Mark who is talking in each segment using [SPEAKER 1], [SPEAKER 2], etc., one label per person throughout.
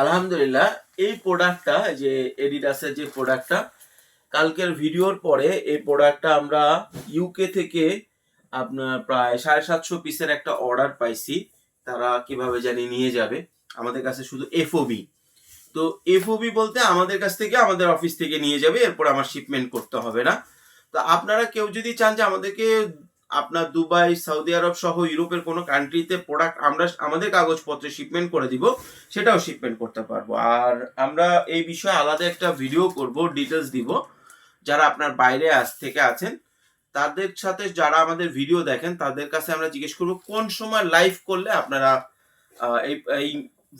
[SPEAKER 1] আলহামদুলিল্লাহ, এই প্রোডাক্টটা যে এডিডাসের যে প্রোডাক্টটা কালকের ভিডিওর পরে এই প্রোডাক্টটা আমরা ইউকে থেকে আপনার প্রায় সাড়ে সাতশো পিসের একটা অর্ডার পাইছি। তারা কীভাবে জানি নিয়ে যাবে। আমাদের কাছে শুধু এফওবি তো এফওবি বলতে আমাদের কাছ থেকে, আমাদের অফিস থেকে নিয়ে যাবে। এরপর আমার শিপমেন্ট করতে হবে না। তো আপনারা কেউ যদি চান যে আমাদেরকে আপনার দুবাই, সৌদি আরব সহ ইউরোপের কোনো কান্ট্রিতে প্রোডাক্ট আমরা আমাদের কাগজপত্রে শিপমেন্ট করে দিব, সেটাও শিপমেন্ট করতে পারব। আর আমরা এই বিষয়ে আলাদা একটা ভিডিও করব ডিটেলস দিব। যারা আপনার বাইরে আজ থেকে আছেন, তাদের সাথে যারা আমাদের ভিডিও দেখেন, তাদের কাছে আমরা জিজ্ঞেস করব, কোন সময় লাইভ করলে আপনারা এই এই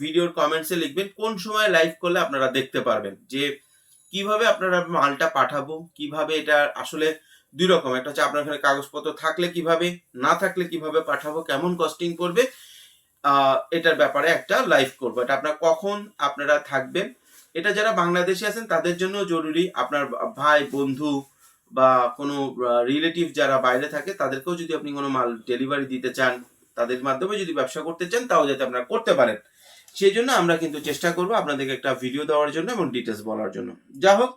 [SPEAKER 1] ভিডিওর কমেন্টসে লিখবেন, কোন সময় লাইভ করলে আপনারা দেখতে পারবেন? যে কীভাবে আপনারা মালটা পাঠাবো, কীভাবে এটা আসলে দুই রকম। একটা হচ্ছে আপনার এখানে কাগজপত্র থাকলে কীভাবে, না থাকলে কীভাবে পাঠাবো, কেমন কস্টিং পড়বে এটার ব্যাপারে একটা লাইভ করব। এটা আপনার কখন আপনারা থাকবেন, এটা যারা বাংলাদেশে আছেন তাদের জন্য জরুরি। আপনার ভাই, বন্ধু বা কোনো রিলেটিভ যারা বাইরে থাকে তাদেরকেও যদি আপনি কোনো মাল ডেলিভারি দিতে চান, তাদের মাধ্যমে যদি ব্যবসা করতে চান, তাও যাতে আপনারা করতে পারেন। সেই জন্য আমরা কিন্তু চেষ্টা করব আপনাদেরকে একটা ভিডিও দেওয়ার জন্য এবং ডিটেলস বলার জন্য। যা হোক,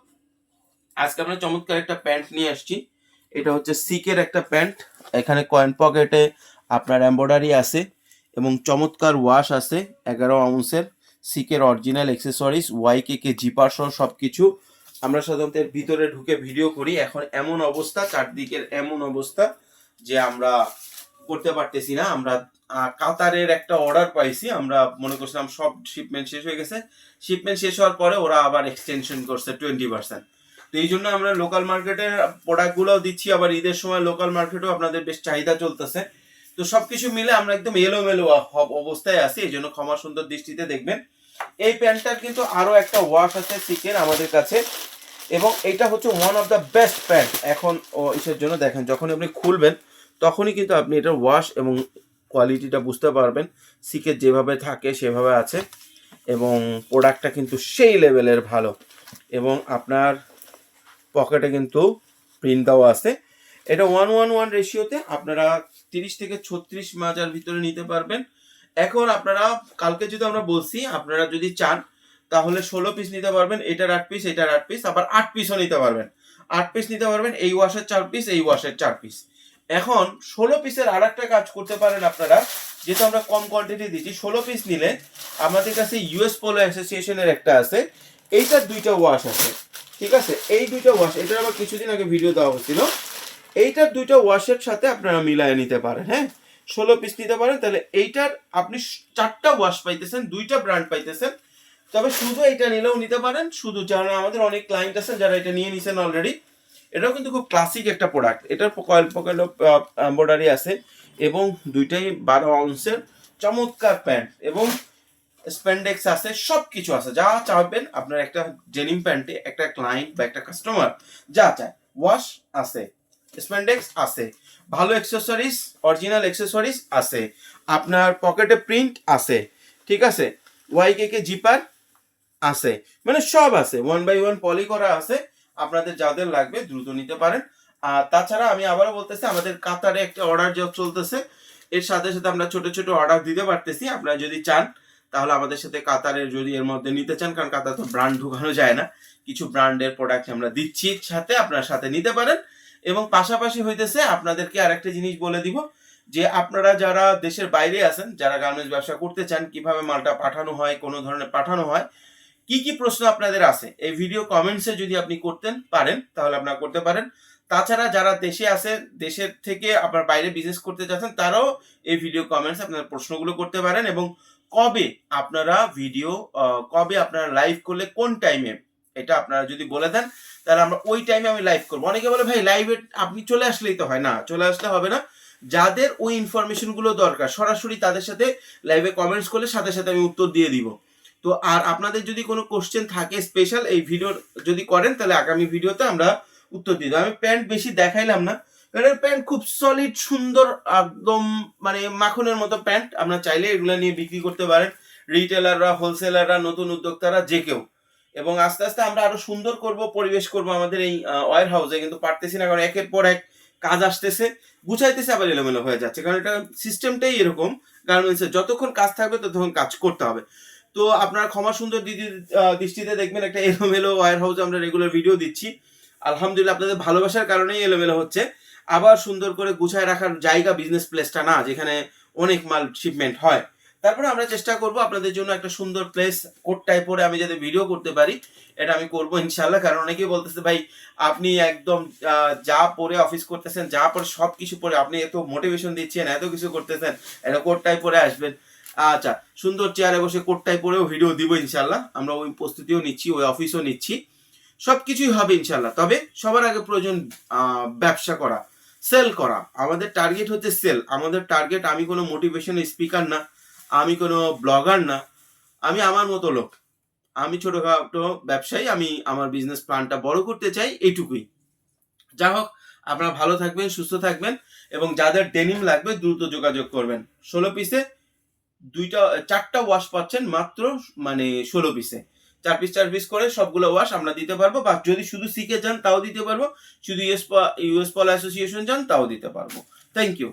[SPEAKER 1] আজকে আমরা চমৎকার একটা প্যান্ট নিয়ে আসছি। এটা হচ্ছে সিকের একটা প্যান্ট। এখানে কয়েন পকেটে আপনার এম্বয়ডারি আছে এবং চমৎকার ওয়াশ আছে, এগারো আউন্সের। সিকের original accessories Y K K zipper সহ সব কিছু আমরা সাধারণত এর ভিতরে ঢুকে ভিডিও করি। এখন এমন অবস্থা, চারদিকের এমন অবস্থা যে আমরা করতে পারতেছি না। আমরা কাতারের একটা অর্ডার পাইছি। আমরা মনে করছিলাম সব শিপমেন্ট শেষ হয়ে গেছে। শিপমেন্ট শেষ হওয়ার পরে ওরা আবার এক্সটেনশন করছে টোয়েন্টি পার্সেন্ট তো এই জন্য আমরা লোকাল মার্কেটের প্রোডাক্টগুলোও দিচ্ছি, আবার ঈদের সময় লোকাল মার্কেটেও আপনাদের বেশ চাহিদা চলতেছে। তো সবকিছু মিলে আমরা একদম এলোমেলো অবস্থায় আছি, এই জন্য ক্ষমা সুন্দর দৃষ্টিতে দেখবেন। এই প্যান্টটার কিন্তু আরও একটা ওয়াশ আছে সিকের আমাদের কাছে, এবং এটা হচ্ছে one of the best pant এখন ইসের জন্য দেখেন যখন আপনি খুলবেন, তখনই কিন্তু আপনি এটার ওয়াশ এবং কোয়ালিটিটা বুঝতে পারবেন সিকের যেভাবে থাকে সেভাবে আছে, এবং প্রোডাক্টটা কিন্তু সেই লেভেলের ভালো। এবং আপনার পকেটে কিন্তু প্রিন্ট আছে। এটা ওয়ান ওয়ান ওয়ান রেশিওতে আপনারা তিরিশ থেকে ছত্রিশ মাজার ভিতরে নিতে পারবেন। এখন আপনারা, কালকে যদি আমরা বলছি, আপনারা যদি চান, তাহলে ষোলো পিস নিতে পারবেন, এটার আট পিস এটার আট পিস আবার আট পিসও নিতে পারবেন। আট পিস নিতে পারবেন, এই ওয়াশের চার পিস এই ওয়াশের চার পিস এখন ষোলো পিসের আর একটা কাজ করতে পারেন আপনারা, যেহেতু আমরা কম কোয়ান্টিটি দিচ্ছি, ষোলো পিস নিলে আমাদের কাছে ইউএস পোলো অ্যাসোসিয়েশনের একটা আছে, এইটার দুইটা ওয়াশ আছে। ঠিক আছে? এই দুইটা ওয়াশ এটার আবার কিছুদিন আগে ভিডিও দেওয়া হচ্ছিল এইটার দুইটা ওয়াশের সাথে আপনারা মিলায় নিতে পারেন হ্যাঁ? ষোলো পিস নিতে পারেন, তাহলে এইটার আপনি চারটা ওয়াশ পাইতেছেন, দুইটা ব্র্যান্ড পাইতেছেন। তবে শুধু এটা নিলেও নিতে পারেন, শুধু যারা আমাদের অনেক ক্লায়েন্ট আছেন, যারা এটা নিয়ে নিছেন অলরেডি এটাও কিন্তু খুব ক্লাসিক একটা প্রোডাক্ট এটার কয়েল পকেট এম্বয়ডারি আছে, এবং দুইটাই বারো আউন্সের চমৎকার প্যান্ট এবং স্প্যান্ডেক্স আছে সব কিছু আছে। যা চাইবেন আপনার একটা ডেনিম প্যান্টে একটা ক্লায়েন্ট বা একটা কাস্টমার যা চায় ওয়াশ আছে স্প্যান্ডেক্স আছে, ভালো অ্যাক্সেসরিজ অরিজিনাল অ্যাক্সেসরিজ আছে, আপনার পকেটে প্রিন্ট আছে, ঠিক আছে? ওয়াইকে কে জিপার আছে মানে সব আছে ওয়ান বাই ওয়ান পলি করা আছে, আপনাদের যাদের লাগবে দ্রুত নিতে পারেন। আর তাছাড়া আমি আবারও বলতেছি, আমাদের কাতারে একটা অর্ডার জব চলতেছে, এর সাথে সাথে আমরা ছোট ছোট অর্ডার দিতে পারতেছি, আপনারা যদি চান তাহলে আমাদের সাথে কাতারের যদি এর মধ্যে নিতে চান, কারণ কাতার তো ব্র্যান্ড ঢুকানো যায় না, কিছু ব্র্যান্ডের প্রোডাক্ট আমরা দিচ্ছি, সাথে আপনার সাথে নিতে পারেন। এবং পাশাপাশি হইতেছে আপনাদেরকে আরেকটা জিনিস বলে দিব, যে আপনারা যারা দেশের বাইরে আছেন, যারা গার্মেন্টস ব্যবসা করতে চান, কীভাবে মালটা পাঠানো হয়, কোনো ধরনের পাঠানো হয়, কি কি প্রশ্ন আপনাদের আছে, এই ভিডিও কমেন্টসে যদি আপনি করতেন পারেন, তাহলে আপনারা করতে পারেন। তাছাড়া যারা দেশে আছে, দেশের থেকে আপনার বাইরে বিজনেস করতে চাচ্ছেন তারাও এই ভিডিও কমেন্টস আপনার প্রশ্নগুলো করতে পারেন এবং কবে আপনারা ভিডিও কবে আপনারা লাইভ করলে কোন টাইমে এটা আপনারা যদি বলে দেন, তাহলে আমরা ওই টাইমে আমি লাইভ করব। অনেকে বলে, ভাই লাইভে আপনি চলে আসলেই তো হয়। না, চলে আসলে হবে না। যাদের ওই ইনফরমেশনগুলো দরকার, সরাসরি তাদের সাথে লাইভে কমেন্টস করলে সাথে সাথে আমি উত্তর দিয়ে দিব। তো আর আপনাদের যদি কোনো কোশ্চেন থাকে স্পেশাল এই ভিডিও যদি করেন, তাহলে আগামী ভিডিওতে আমরা উত্তর দিয়ে দেবো। আমি প্যান্ট বেশি দেখাইলাম না কারণ প্যান্ট খুব সলিড সুন্দর, একদম মানে মাখনের মতো প্যান্ট। আপনারা চাইলে এগুলো নিয়ে বিক্রি করতে পারেন। রিটেলাররা হোলসেলাররা নতুন উদ্যোক্তারা, যে কেউ। এবং আস্তে আস্তে আমরা আরও সুন্দর করব, পরিবেশ করব আমাদের এই ওয়ার হাউসে কিন্তু পারতেছি না, কারণ একের পর এক কাজ আসতেছে। গুছাইতেছে আবার এলোমেলো হয়ে যাচ্ছে। কারণ এটা সিস্টেমটাই এরকম। গার্মেন্টসের যতক্ষণ কাজ থাকবে, ততক্ষণ কাজ করতে হবে। তো আপনারা ক্ষমা সুন্দর দিদির দৃষ্টিতে দেখবেন একটা এলোমেলো ওয়ার হাউসে আমরা রেগুলার ভিডিও দিচ্ছি। আলহামদুলিল্লাহ আপনাদের ভালোবাসার কারণেই এলোমেলো হচ্ছে। আবার সুন্দর করে গুছায় রাখার জায়গা বিজনেস প্লেসটা না, যেখানে অনেক মাল শিপমেন্ট হয়। তারপরে আমরা চেষ্টা করব আপনাদের জন্য একটা সুন্দর প্লেস কোটটায় পরে আমি যাতে ভিডিও করতে পারি, এটা আমি করব ইনশাল্লাহ কারণ অনেকেই বলতেছে, ভাই, আপনি একদম যা পরে অফিস করতেছেন, যা পরে সব কিছু পরে আপনি এত মোটিভেশন দিচ্ছেন, এত কিছু করতেছেন, এটা কোটটায় পরে আসবেন। আচ্ছা সুন্দর চেয়ারে বসে কোটটায় পরেও ভিডিও দিব ইনশাল্লাহ আমরা ওই প্রস্তুতিও নিচ্ছি, ওই অফিসও নিচ্ছি। সব কিছুই হবে ইনশাল্লাহ তবে সবার আগে প্রয়োজন ব্যবসা করা সেল করা। আমাদের টার্গেট হচ্ছে সেল আমাদের টার্গেট আমি কোনো মোটিভেশন স্পিকার না, আমি কোনো ব্লগার না, আমি আমার মতো লোক। আমি ছোটোখাটো ব্যবসায়ী, আমি আমার বিজনেস প্ল্যানটা বড় করতে চাই এইটুকুই। যা হোক, আপনারা ভালো থাকবেন, সুস্থ থাকবেন এবং যাদের ডেনিম লাগবে দ্রুত যোগাযোগ করবেন। ষোলো পিসে দুইটা, চারটা ওয়াশ পাচ্ছেন মাত্র মানে ষোলো পিসে চার পিস চার পিস করে সবগুলো ওয়াশ আমরা দিতে পারব। বা যদি শুধু সিকে যান, তাও দিতে পারব। শুধু ইউএস ইউএস পল অ্যাসোসিয়েশন যান, তাও দিতে পারব। Thank you